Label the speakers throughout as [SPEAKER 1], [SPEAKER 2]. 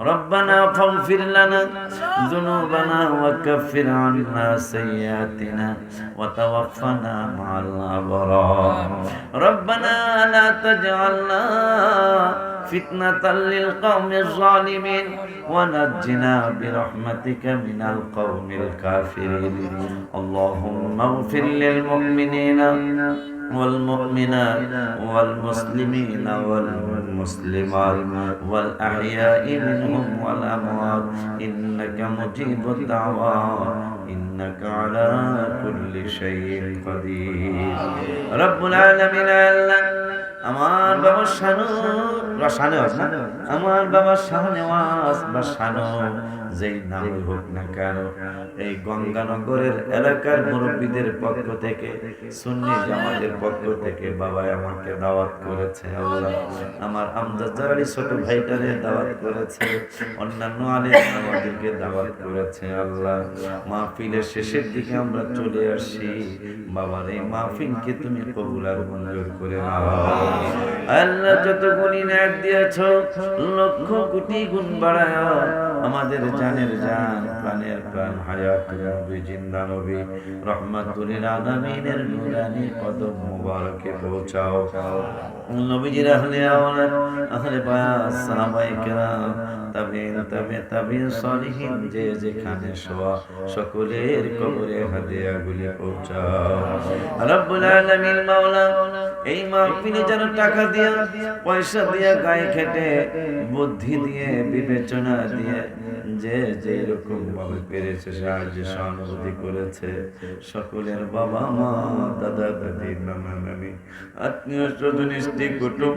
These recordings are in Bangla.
[SPEAKER 1] ربنا فاغفر لنا ذنوبنا وكفر عنا سيئاتنا وتوفنا مع الأبرار ربنا لا تجعلنا فتنة للقوم الظالمين ونجنا برحمتك من القوم الكافرين اللهم اغفر للمؤمنين والمؤمنات والمسلمين والمسلمات والأحياء منهم والأموات إنك مجيب الدعوات إنك على كل شيء قدير رب العالمين আমার বাবা শানু বা শানু না? আমার বাবা শাহনেওয়াজ বা শানু। যেই নামে হোক না কেন, এই গঙ্গানগরের এলাকার মুরব্বীদের পক্ষ থেকে, সুন্নি জামাতের পক্ষ থেকে বাবা আমাকে দাওয়াত করেছে, আল্লাহ আমার আমদাজারি ছোট ভাইটারে দাওয়াত করেছে, অন্যান্য আলেম আমাদেরকে দাওয়াত করেছে, আল্লাহ মাহফিলের শেষের দিকে আমরা চলে আসি। বাবার এই মাহফিলকে তুমি কবুল আর মঞ্জুর করে নাও। আল্লাহ যত গুণী ন্যাক দিয়েছ লক্ষ কোটি গুণ বাড়ায় আমাদের জানের জান প্রাণের প্রাণ হায়াত নবী জিন্দা নবী রহমাতুল আলামিনের নুরানি কদম মুবারকে পৌঁছাও। নবীজির আহলে আওলাদ আহলে বায়াত সাহাবায়ে কেরাম তাবে সলিহিন যে যেখানে শোয়া সকলের কবরে হাদিয়াগুলি পৌঁছাও। রব্বুল আলামিন মাওলা এই মাহফিলে যেন টাকা দিয়া পয়সা দিয়া গায়ে খেটে বুদ্ধি দিয়ে বিবেচনা দিয়ে যে যে রকম ভাবে পেরেছে, সাহায্য, সহানুভূতি করেছে, সকলের বাবা মা, দাদা, দাদি, নানা, নানি, আত্মীয় স্বজন, স্ত্রী কুটুম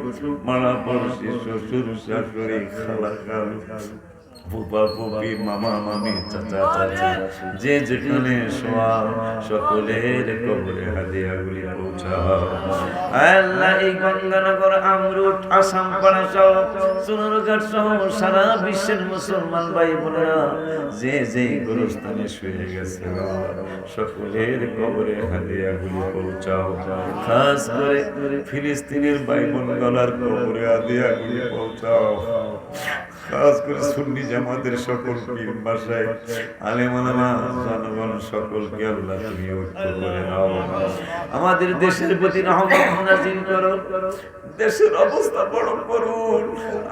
[SPEAKER 1] মারা পড়শি শ্বশুর শাশুড়ি, খালা, খালু। সারা বিশ্বের মুসলমান ভাই বোনেরা যে যে গুরুস্থানে শুয়ে গেছে, সকলের কবরে হাদিয়াগুলি পৌঁছাও। খাস করে ফিলিস্তিনের ভাই বোন গলার কবরে হাদিয়াগুলি পৌঁছাও। খাস করে সুন্নি জামাতের সকল পীর বাসায়। আলেমালামা জনগণ সকলকে আল্লাহ তুমি ঐক্য করে নাও। আমাদের দেশের প্রতি রহমত নাজিল করো। দেশের অবস্থা বড় করুন।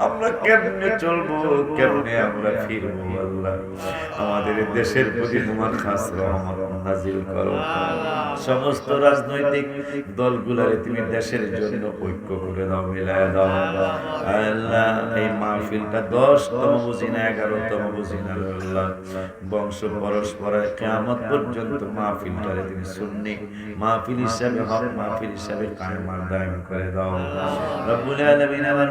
[SPEAKER 1] আমরা কেমনে চলবো, কেমনে আমরা ফিরবো আল্লাহ? আমাদের দেশের প্রতি তোমার খাস রহমত নাজিল করো। সমস্ত রাজনৈতিক দলগুলারে তুমি দেশের জন্য ঐক্য করে দাও মিলায় দাও। আল্লাহ, এই মাহফিলটা দশতম বুঝি না এগারোতম বুঝি না বংশ পরস্পরের কেমত পর্যন্ত মাহফিলটারে তুমি সুন্নি। মাহফিল হিসাবে হক, মাহফিল হিসাবে কায়মার দায়ম করে দাও। আমার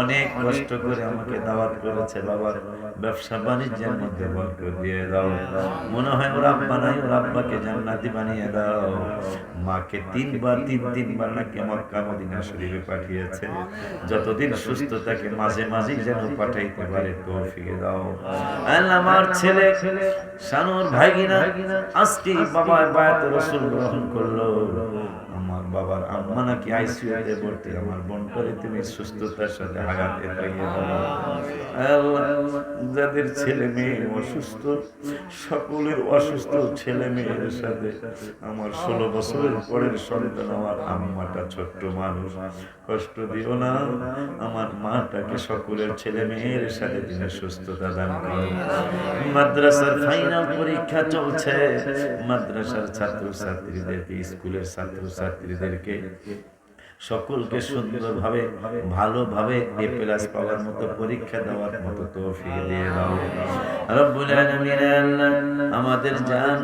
[SPEAKER 1] অনেক কষ্ট করে আমাকে দাওয়াত করেছে বাবার ব্যবসা বাণিজ্যের মধ্যে দিয়ে দাও। মনে হয় ওর আব্বা নাই, ওর আব্বাকে জান্নাতি বানিয়ে দাও। মাকে তিনবার, তিন, তিনবার নাকি মক্কা, মদিনা শরীফে পাঠিয়েছে। যতদিন সুস্থ থাকে, মাঝে মাঝে মাঝেই যেন পাঠাইতে পারে তৌফিকে দাও। আল্লাহ আমার ছেলে শানুর ভাইগিনা আজকে বাবা বায়াত রসুল গ্রহণ করল। আমার বাবার আম্মা নাকি আইসিইউতে ভর্তি আমার বোন করে তুমি সুস্থতার সাথে হায়াতে লাগিয়ে দাও। যাদের ছেলে মেয়ে অসুস্থ সকলের অসুস্থ ছেলে মেয়ের সাথে আমার ষোলো বছরের পরের সন্তান আমার আম্মাটা ছোট্ট মানুষ। কষ্ট দিও না আমার মাটাকে সকলের ছেলে মেয়ের সাথে তিনি সুস্থতা দান করেন। মাদ্রাসার ফাইনাল পরীক্ষা চলছে। মাদ্রাসার ছাত্র ছাত্রীদেরকে স্কুলের ছাত্র ছাত্রীদেরকে সকলকে সুন্দরভাবে ভালোভাবে এ প্লাস পাওয়ার মতো পরীক্ষা দেওয়ার মতো তৌফিক দিয়ে দাও। রব্বুল আলামিন আল্লাহ আমাদের জান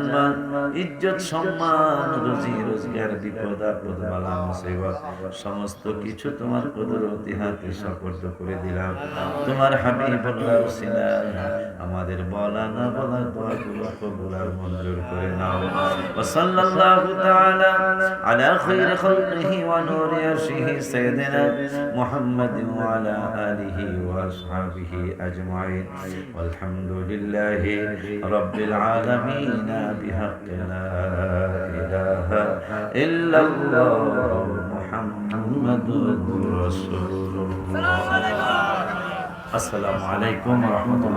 [SPEAKER 1] ইজ্জত সম্মান রুজি রোজগার বিপদ আপদ বালা মুসিবত সমস্ত কিছু তোমার কুদরতি হাতে সুপর্দ করে দিলাম। তোমার হাবিবুল্লাহ রসিলা আমাদের বলা না বলা দোয়াগুলো কবুল আর মঞ্জুর করে নাও। ওয়া সাল্লাল্লাহু তাআলা আলা খায়রি খালকিহি ওয়া নূরি عرشه سيدنا محمد وعلى آله وأصحابه أجمعين. والحمد لله رب العالمين بحق لا إله إلا الله محمد رسول الله. السلام عليكم ورحمة الله.